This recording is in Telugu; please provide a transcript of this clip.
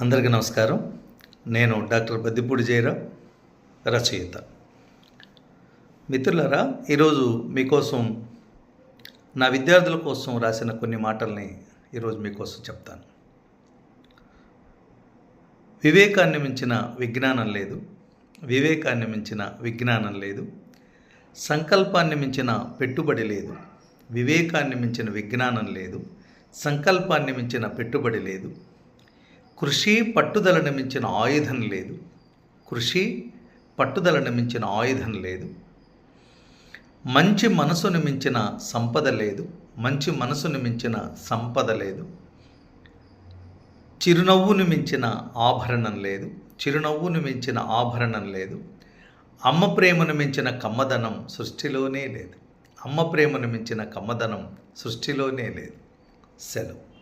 అందరికీ నమస్కారం. నేను డాక్టర్ బద్దిపూడి జయరాం రచయిత. మిత్రులరా ఈరోజు మీకోసం నా విద్యార్థుల కోసం రాసిన కొన్ని మాటల్ని ఈరోజు మీకోసం చెప్తాను. వివేకాన్ని మించిన విజ్ఞానం లేదు. వివేకాన్ని మించిన విజ్ఞానం లేదు. సంకల్పాన్ని మించిన పెట్టుబడి లేదు. వివేకాన్ని మించిన విజ్ఞానం లేదు. సంకల్పాన్ని మించిన పెట్టుబడి లేదు. కృషి పట్టుదలను మించిన ఆయుధం లేదు. కృషి పట్టుదలను మించిన ఆయుధం లేదు. మంచి మనసును మించిన సంపద లేదు. మంచి మనసును మించిన సంపద లేదు. చిరునవ్వును మించిన ఆభరణం లేదు. చిరునవ్వును మించిన ఆభరణం లేదు. అమ్మ ప్రేమను మించిన కమ్మదనం సృష్టిలోనే లేదు. అమ్మ ప్రేమను మించిన కమ్మదనం సృష్టిలోనే లేదు. సెలవు.